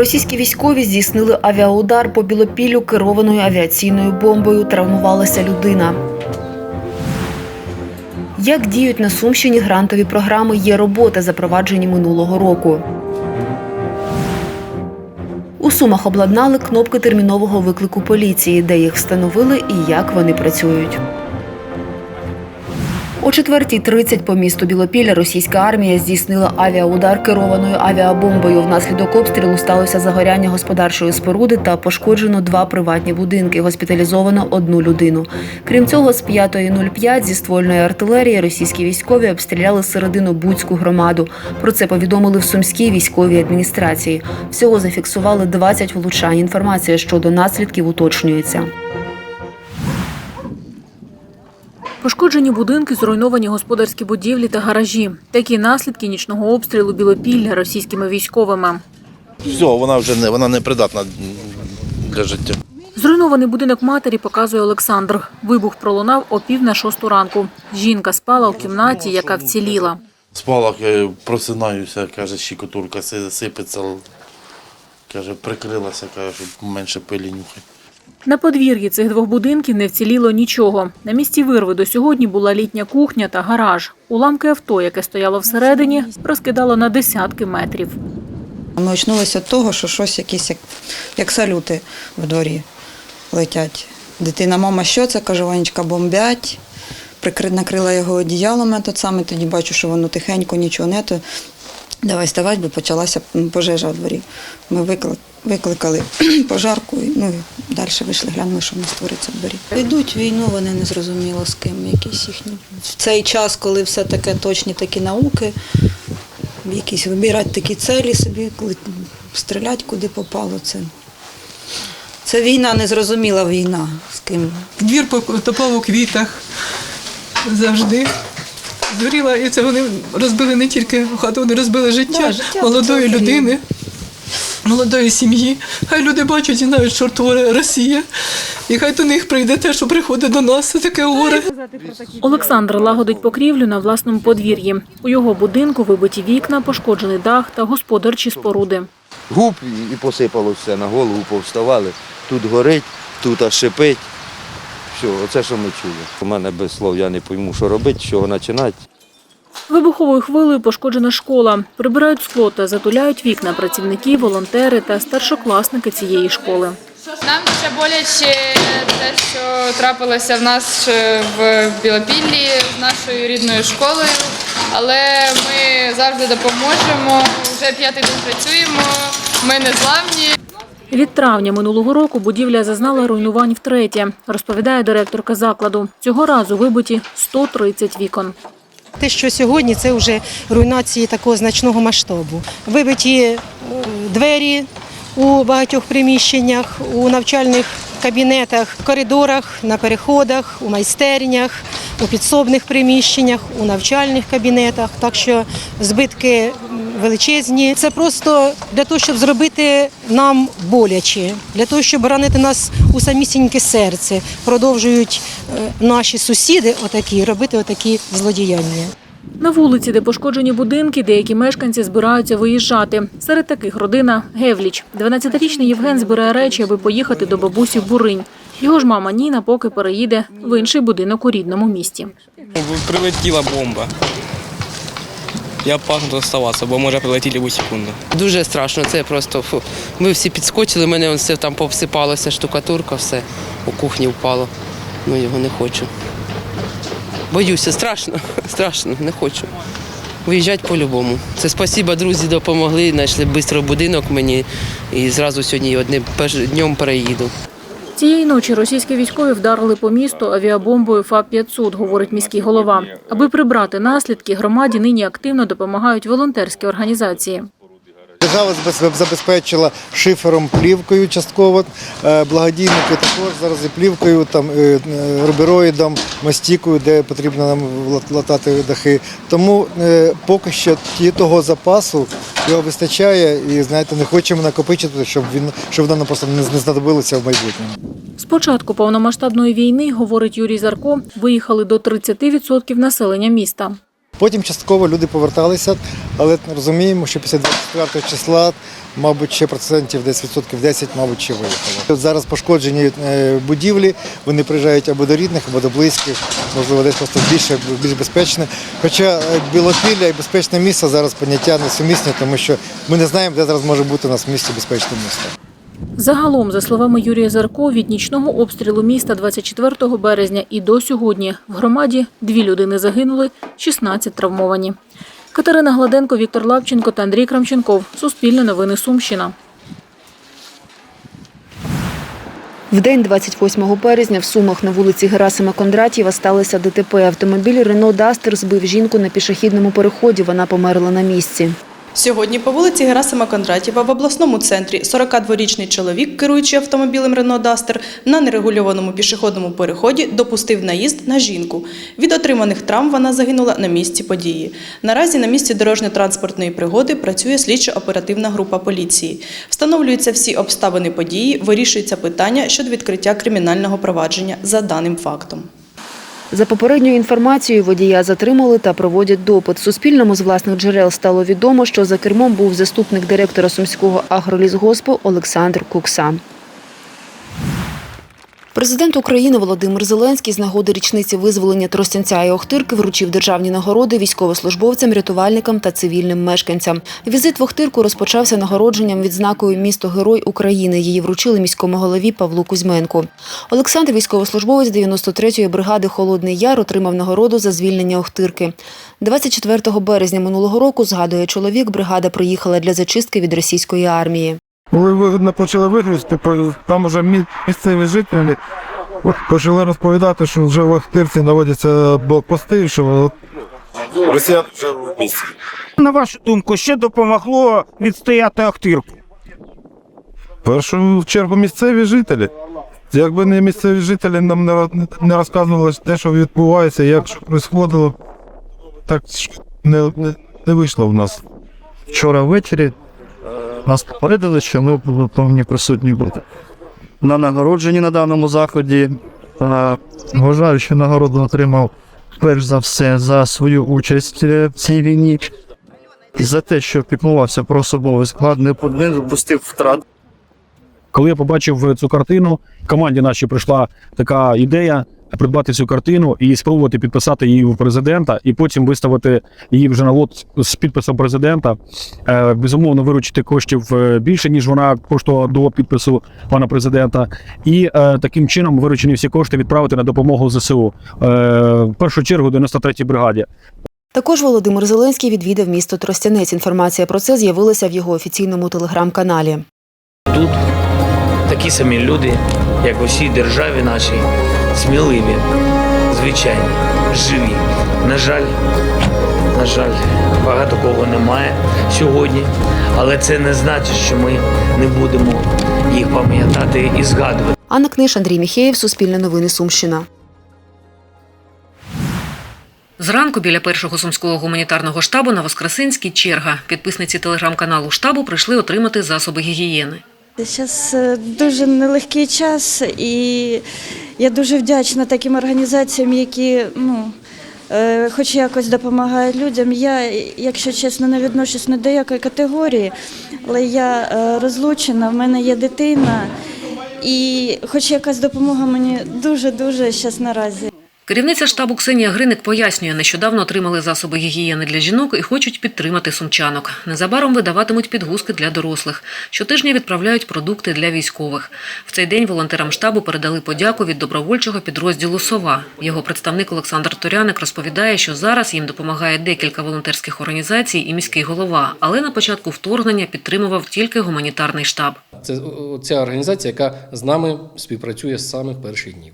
Російські військові здійснили авіаудар по Білопіллю керованою авіаційною бомбою. Травмувалася людина. Як діють на Сумщині грантові програми є роботи, запроваджені минулого року. У Сумах обладнали кнопки термінового виклику поліції, де їх встановили і як вони працюють. О 4.30 по місту Білопілля російська армія здійснила авіаудар керованою авіабомбою. Внаслідок обстрілу сталося загоряння господарчої споруди та пошкоджено два приватні будинки. Госпіталізовано одну людину. Крім цього, з 5.05 зі ствольної артилерії російські військові обстріляли середину Буцьку громаду. Про це повідомили в Сумській військовій адміністрації. Всього зафіксували 20 влучань. Інформація щодо наслідків уточнюється. Пошкоджені будинки, зруйновані господарські будівлі та гаражі. Такі наслідки нічного обстрілу Білопілля російськими військовими. Все, вона вже не вона не придатна для життя. Зруйнований будинок матері показує Олександр. Вибух пролунав о пів на шосту ранку. Жінка спала у кімнаті, яка вціліла. Спалах я просинаюся, каже, щекотурка си- сипеться. Каже, прикрилася, каже, щоб менше пилі нюхати. На подвір'ї цих двох будинків не вціліло нічого. На місці вирви до сьогодні була літня кухня та гараж. Уламки авто, яке стояло всередині, розкидало на десятки метрів. Ми очнулися від того, що щось якісь як, як салюти в дворі летять. Дитина, мама, що це? каже, Ванечка, бомбять. Прикри... Накрила його одіялом, я тут саме тоді бачу, що воно тихенько, нічого не то. Давай ставати, бо почалася пожежа в дворі. Ми викли... викликали пожарку і ну, і далі вийшли, глянули, що в нас твориться в дворі. Йдуть війну, вони не зрозуміло з ким, якісь їхні. В цей час, коли все таке точні такі науки, якісь вибирати такі цілі собі, коли стріляти куди попало. Це, це війна, незрозуміла війна з ким. Двір потопав у квітах завжди. Згоріла, і це вони розбили не тільки хату, вони розбили життя, Да, життя молодої людини, молодої сім'ї. Хай люди бачать і знають, що творить Росія. І хай до них прийде те, що приходить до нас, це таке горе. Олександр лагодить покрівлю на власному подвір'ї. У його будинку вибиті вікна, пошкоджений дах та господарчі споруди. губ і посипало все на голову, повставали. Тут горить, тут аж шипить. Все, оце що ми чули. У мене без слов я не пойму, що робити, з чого починати. Вибуховою хвилею пошкоджена школа. Прибирають скло та затуляють вікна працівники, волонтери та старшокласники цієї школи. Нам дуже боляче те, що трапилося в нас е, в Білопіллі з нашою рідною школою, але ми завжди допоможемо. Вже п'ятий день працюємо, ми не зламні. Від травня минулого року будівля зазнала руйнувань втретє, розповідає директорка закладу. Цього разу вибиті 130 вікон. Те, що сьогодні це вже руйнації такого значного масштабу. Вибиті е, двері у багатьох приміщеннях, у навчальних кабінетах, коридорах, на переходах, у майстернях, у підсобних приміщеннях, у навчальних кабінетах. Так що збитки величезні. Це просто для того, щоб зробити нам боляче, для того, щоб ранити нас у самісіньке серце. Продовжують е, наші сусіди отакі робити отакі злодіяння. На вулиці, де пошкоджені будинки, деякі мешканці збираються виїжджати. Серед таких родина Гевліч. 12-річний Євген збирає речі, аби поїхати до бабусі в Буринь. Його ж мама Ніна поки переїде в інший будинок у рідному місті. Прилетіла бомба. Я пахну оставатися, бо може прилетіти будь секунду. Дуже страшно, це просто фу. Ми всі підскочили, мене все там повсипалося, штукатурка, все у кухні впало. Ну його не хочу. Боюся, страшно, страшно, не хочу. Виїжджати по-любому. Це спасіба, друзі допомогли, знайшли швидко будинок мені і зразу сьогодні одним днем переїду. Цієї ночі російські військові вдарили по місту авіабомбою ФАП-500, говорить міський голова. Аби прибрати наслідки, громаді нині активно допомагають волонтерські організації. Держава забезпечила шифером плівкою частково. Е, Благодійники також зараз і плівкою, там е, е, рубероїдом, мастікою, де потрібно нам лат- латати дахи. Тому поки що того запасу його вистачає, і знаєте, не хочемо накопичити, щоб він щоб воно просто не знадобилося в майбутньому. З початку повномасштабної війни, говорить Юрій Зарко, виїхали до 30% населення міста. Потім частково люди поверталися, але розуміємо, що після 24 числа, мабуть, ще процентів десь відсотків 10, мабуть, ще виїхало. От зараз пошкоджені е, будівлі, вони приїжджають або до рідних, або до близьких, можливо, десь просто більше, більш безпечне. Хоча е, білопілля і безпечне місце зараз поняття несумісні, тому що ми не знаємо, де зараз може бути у нас в місті безпечне місто. Загалом, за словами Юрія Зарко, від нічного обстрілу міста 24 березня і до сьогодні в громаді дві людини загинули, 16 травмовані. Катерина Гладенко, Віктор Лавченко та Андрій Крамченков. Суспільне новини Сумщина. В день 28 березня в Сумах на вулиці Герасима Кондратєва сталося ДТП. Автомобіль Рено Дастер збив жінку на пішохідному переході. Вона померла на місці. Сьогодні по вулиці Герасима Кондратєва в обласному центрі 42-річний чоловік, керуючи автомобілем Рено Дастер, на нерегульованому пішохідному переході допустив наїзд на жінку. Від отриманих травм вона загинула на місці події. Наразі на місці дорожньо-транспортної пригоди працює слідчо-оперативна група поліції. Встановлюються всі обставини події, вирішується питання щодо відкриття кримінального провадження за даним фактом. За попередньою інформацією, водія затримали та проводять допит. Суспільному з власних джерел стало відомо, що за кермом був заступник директора Сумського агролісгоспу Олександр Кукса. Президент України Володимир Зеленський з нагоди річниці визволення Тростянця і Охтирки вручив державні нагороди військовослужбовцям, рятувальникам та цивільним мешканцям. Візит в Охтирку розпочався нагородженням відзнакою Місто Герой України. Її вручили міському голові Павлу Кузьменку. Олександр, військовослужбовець 93-ї бригади Холодний Яр, отримав нагороду за звільнення Охтирки. 24 березня минулого року, згадує чоловік, бригада приїхала для зачистки від російської армії. Коли ви почали вигрузити, там вже місцеві жителі почали розповідати, що вже в Ахтирці наводяться блокпости, що росіяни вже в місті. На вашу думку, що допомогло відстояти Ахтирку? В першу чергу місцеві жителі. Якби не місцеві жителі нам не, не розказували те, що відбувається, як що відбувалося, так не, не, не вийшло в нас. Вчора ввечері нас попередили, що ми повинні присутні бути. На нагородженні на даному заході вважаю, що нагороду отримав перш за все за свою участь е, в цій війні і за те, що піклувався про особовий склад, не допустив втрат. Коли я побачив цю картину, команді нашій прийшла така ідея придбати цю картину і спробувати підписати її у президента, і потім виставити її вже на лот з підписом президента. Е, Безумовно, виручити коштів е, більше ніж вона коштувала до підпису пана президента, і е, таким чином виручені всі кошти відправити на допомогу ЗСУ. В першу чергу 93-й бригаді. Також Володимир Зеленський відвідав місто Тростянець. Інформація про це з'явилася в його офіційному телеграм-каналі. Тут такі самі люди, як у всій державі нашій, сміливі, звичайні, живі. На жаль, на жаль, багато кого немає сьогодні, але це не значить, що ми не будемо їх пам'ятати і згадувати. Анна Книж, Андрій Міхеєв, Суспільне новини Сумщина. Зранку біля першого сумського гуманітарного штабу на Воскресенській черга. Підписниці телеграм-каналу штабу прийшли отримати засоби гігієни. Зараз дуже нелегкий час, і я дуже вдячна таким організаціям, які ну, е, хоч якось допомагають людям. Я, якщо чесно, не відношусь ні до якої категорії, але я е, розлучена, в мене є дитина, і хоч якась допомога мені дуже-дуже зараз наразі. Керівниця штабу Ксенія Гриник пояснює, нещодавно отримали засоби гігієни для жінок і хочуть підтримати сумчанок. Незабаром видаватимуть підгузки для дорослих. Щотижня відправляють продукти для військових. В цей день волонтерам штабу передали подяку від добровольчого підрозділу Сова. Його представник Олександр Торяник розповідає, що зараз їм допомагає декілька волонтерських організацій і міський голова, але на початку вторгнення підтримував тільки гуманітарний штаб. Це ця організація, яка з нами співпрацює з самих перших днів.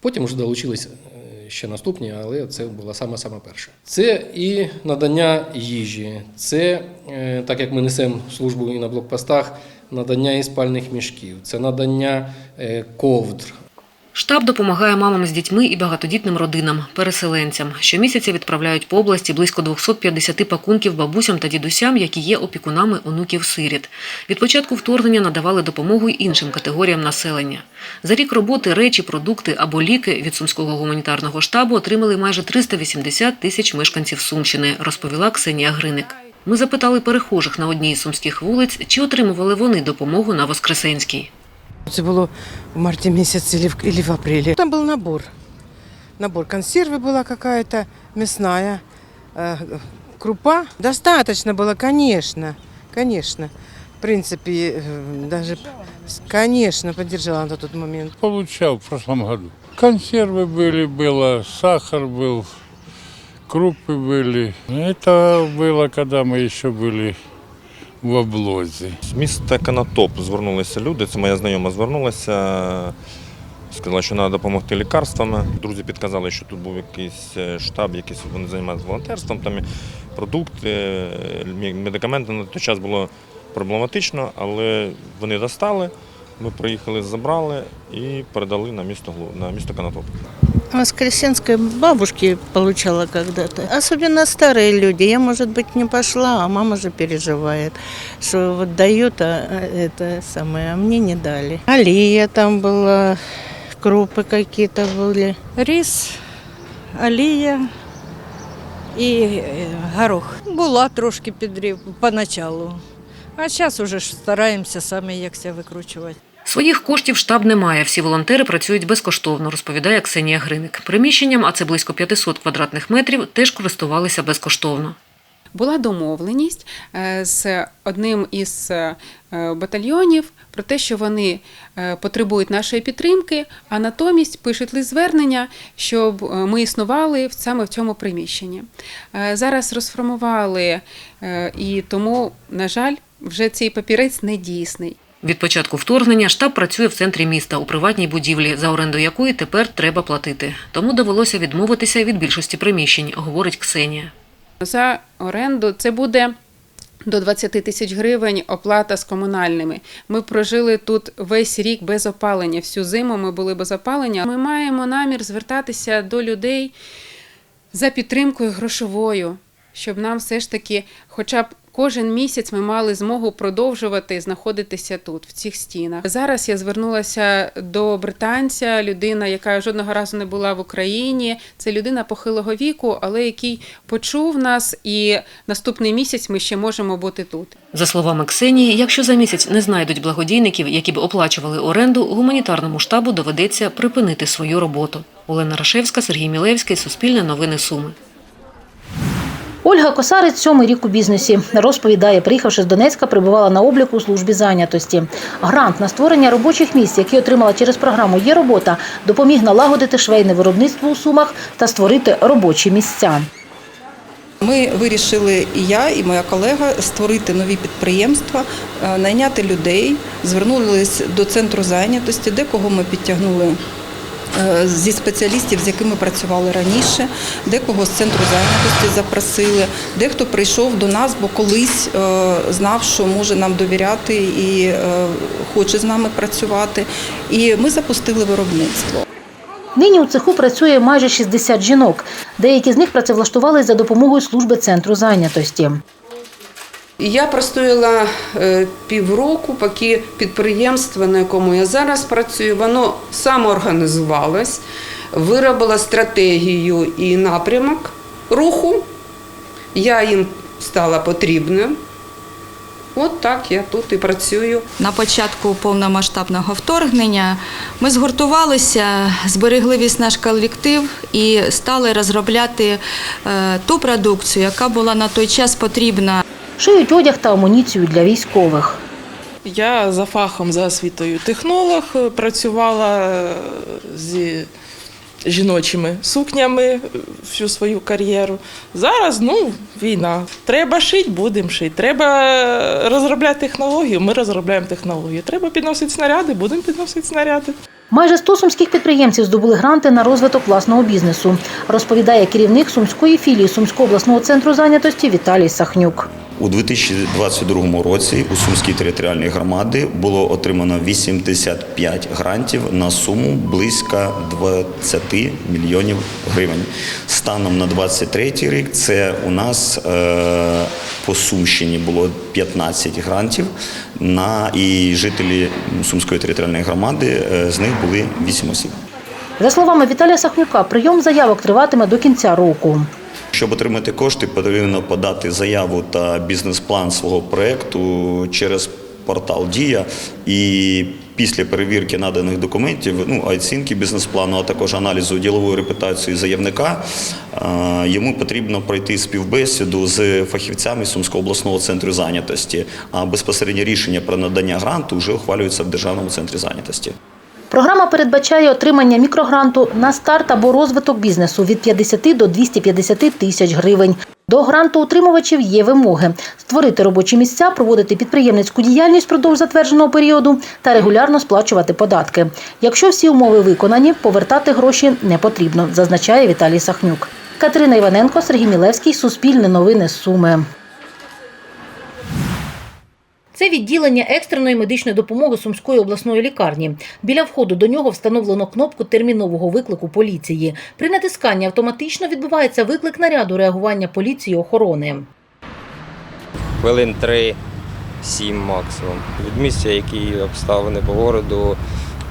Потім вже долучились е, ще наступні, але це була саме саме перша. Це і надання їжі, це е, так як ми несемо службу і на блокпостах, надання і спальних мішків, це надання е, ковдр. Штаб допомагає мамам з дітьми і багатодітним родинам, переселенцям. Щомісяця відправляють по області близько 250 пакунків бабусям та дідусям, які є опікунами онуків-сиріт. Від початку вторгнення надавали допомогу й іншим категоріям населення. За рік роботи речі, продукти або ліки від сумського гуманітарного штабу отримали майже 380 тисяч мешканців Сумщини, розповіла Ксенія Гриник. Ми запитали перехожих на одній із сумських вулиць, чи отримували вони допомогу на Воскресенській. Це було в марті місяці или в, или в апреле. Там был набор. Набор консервы была какая-то мясная, э, крупа. Достаточно было, конечно, конечно. В принципе, э, даже, конечно, поддержала на тот момент. Получал в прошлом году. Консервы были, было, сахар был, крупы были. Это было, когда мы еще были в облозі. З міста Канатоп звернулися люди. Це моя знайома звернулася. Сказала, що треба допомогти лікарствами. Друзі підказали, що тут був якийсь е, штаб, якийсь вони займаються волонтерством, там продукти, е, медикаменти на той час було проблематично, але вони достали. Ми приїхали, забрали і передали на місто на місто Канатоп. Воскресенской бабушки получала когда-то. Особенно старые люди. Я, может быть, не пошла, а мама же переживает, что вот дают, а а это самое, а мне не дали. Алия там была, крупы какие-то были. Рис, алия і е, горох. Була трошки підрив поначалу. А зараз уже ж стараємося самі як себе викручувати. Своїх коштів штаб не має. Всі волонтери працюють безкоштовно, розповідає Ксенія Гриник. Приміщенням, а це близько 500 квадратних метрів, теж користувалися безкоштовно. була домовленість е, з одним із е, батальйонів про те, що вони е, потребують нашої підтримки, а натомість пишуть лист звернення, щоб ми існували саме в цьому приміщенні. Зараз розформували, і тому, на жаль, вже цей папірець не дійсний. Від початку вторгнення штаб працює в центрі міста у приватній будівлі, за оренду якої тепер треба платити. Тому довелося відмовитися від більшості приміщень, говорить Ксенія. За оренду це буде до 20 тисяч гривень оплата з комунальними. Ми прожили тут весь рік без опалення. Всю зиму ми були без опалення. Ми маємо намір звертатися до людей за підтримкою грошовою, щоб нам все ж таки, хоча б кожен місяць ми мали змогу продовжувати знаходитися тут, в цих стінах. Зараз я звернулася до британця, людина, яка жодного разу не була в Україні. Це людина похилого віку, але який почув нас, і наступний місяць ми ще можемо бути тут. За словами Ксенії, якщо за місяць не знайдуть благодійників, які б оплачували оренду, гуманітарному штабу доведеться припинити свою роботу. Олена Рашевська, Сергій Мілевський, Суспільне новини Суми. Ольга Косарець сьомий рік у бізнесі. Розповідає, приїхавши з Донецька, прибувала на обліку у службі зайнятості. Грант на створення робочих місць, який отримала через програму Є робота, допоміг налагодити швейне виробництво у Сумах та створити робочі місця. Ми вирішили і я, і моя колега створити нові підприємства, е, найняти людей, звернулись до центру зайнятості, декого ми підтягнули зі спеціалістів, з якими працювали раніше, декого з центру зайнятості запросили, дехто прийшов до нас, бо колись е, знав, що може нам довіряти і е, хоче з нами працювати. І ми запустили виробництво. Нині у цеху працює майже 60 жінок. Деякі з них працевлаштувались за допомогою служби центру зайнятості. Я простояла е, півроку, поки підприємство, на якому я зараз працюю, воно самоорганізувалось, виробило стратегію і напрямок руху. Я їм стала потрібною. От так я тут і працюю. На початку повномасштабного вторгнення ми згуртувалися, зберегли весь наш колектив і стали розробляти е, ту продукцію, яка була на той час потрібна. Шиють одяг та амуніцію для військових. Я за фахом, за освітою технолог, працювала е, зі жіночими сукнями всю свою кар'єру. Зараз ну, війна. Треба шити, будемо шити. Треба е, розробляти технологію, ми розробляємо технологію. Треба підносити снаряди, будемо підносити снаряди. Майже 100 сумських підприємців здобули гранти на розвиток власного бізнесу, розповідає керівник сумської філії Сумського обласного центру зайнятості Віталій Сахнюк. У 2022 році у Сумській територіальній громаді було отримано 85 грантів на суму близько 20 мільйонів гривень. Станом на 23 рік це у нас е, по Сумщині було 15 грантів на і жителі Сумської територіальної громади е, з них були 8 осіб. За словами Віталія Сахнюка, прийом заявок триватиме до кінця року. Щоб отримати кошти, потрібно подати заяву та бізнес-план свого проєкту через портал Дія. І після перевірки наданих документів, ну оцінки бізнес-плану, а також аналізу ділової репутації заявника, йому потрібно пройти співбесіду з фахівцями Сумського обласного центру зайнятості. А безпосереднє рішення про надання гранту вже ухвалюється в Державному центрі зайнятості. Програма передбачає отримання мікрогранту на старт або розвиток бізнесу від 50 до 250 тисяч гривень. До гранту утримувачів є вимоги: створити робочі місця, проводити підприємницьку діяльність впродовж затвердженого періоду та регулярно сплачувати податки. Якщо всі умови виконані, повертати гроші не потрібно, зазначає Віталій Сахнюк. Катерина Іваненко, Сергій Мілевський, Суспільне новини Суми. Це відділення екстреної медичної допомоги Сумської обласної лікарні. Біля входу до нього встановлено кнопку термінового виклику поліції. При натисканні автоматично відбувається виклик наряду реагування поліції охорони. хвилин 3-7 максимум. Від місця, які обставини по городу,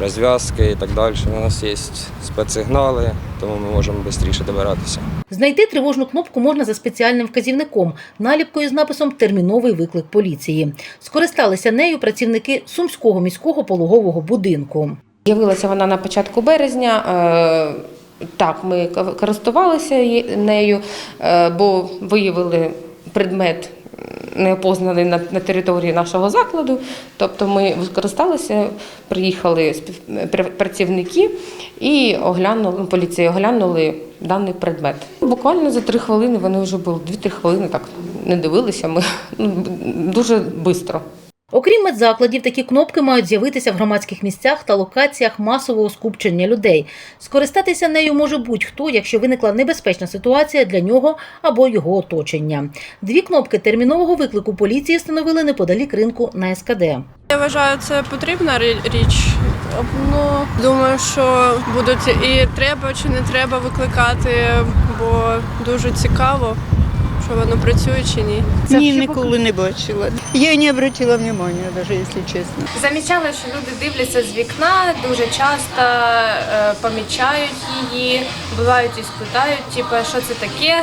розв'язки і так далі. У нас є спецсигнали, тому ми можемо швидше добиратися. Знайти тривожну кнопку можна за спеціальним вказівником, наліпкою з написом Терміновий виклик поліції. Скористалися нею працівники Сумського міського пологового будинку. З'явилася вона на початку березня. Е, Так, ми користувалися нею, е, бо виявили предмет неопознаний на, на території нашого закладу. Тобто ми скористалися, приїхали працівники і оглянули, поліції, оглянули даний предмет. Буквально за три хвилини вони вже були, дві-три хвилини так не дивилися. Ми ну, дуже швидко. Окрім медзакладів, такі кнопки мають з'явитися в громадських місцях та локаціях масового скупчення людей. Скористатися нею може будь-хто, якщо виникла небезпечна ситуація для нього або його оточення. Дві кнопки термінового виклику поліції встановили неподалік ринку на СКД. Я вважаю, це потрібна річ. Ну, думаю, що будуть і треба чи не треба викликати, бо дуже цікаво, що воно працює чи ні. Ні, ніколи не бачила. Я й не обратила внимания, даже якщо чесно. Замічала, що люди дивляться з вікна, дуже часто е, помічають її, бувають і спитають, типу, що це таке.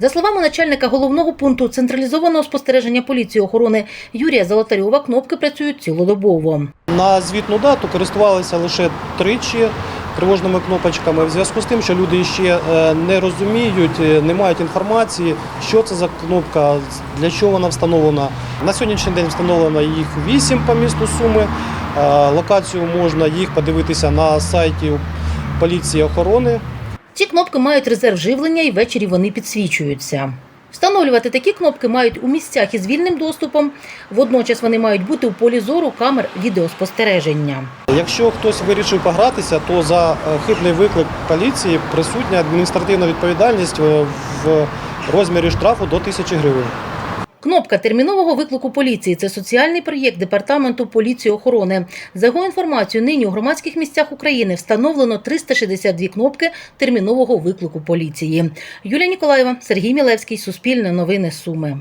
За словами начальника головного пункту централізованого спостереження поліції охорони Юрія Золотарьова, кнопки працюють цілодобово. На звітну дату користувалися лише тричі тривожними кнопочками в зв'язку з тим, що люди ще е, не розуміють, е, не мають інформації, що це за кнопка, для чого вона встановлена. На сьогоднішній день встановлено їх вісім по місту Суми. Е, Локацію можна їх подивитися на сайті поліції охорони. Ці кнопки мають резерв живлення і ввечері вони підсвічуються. Встановлювати такі кнопки мають у місцях із вільним доступом. Водночас вони мають бути у полі зору камер відеоспостереження. Якщо хтось вирішив погратися, то за е, хибний виклик поліції присутня адміністративна відповідальність е, в розмірі штрафу до тисячі гривень. Кнопка термінового виклику поліції це соціальний проєкт департаменту поліції охорони. За його інформацією, нині у громадських місцях України встановлено 362 кнопки термінового виклику поліції. Юлія Ніколаєва, Сергій Мілевський, Суспільне новини Суми.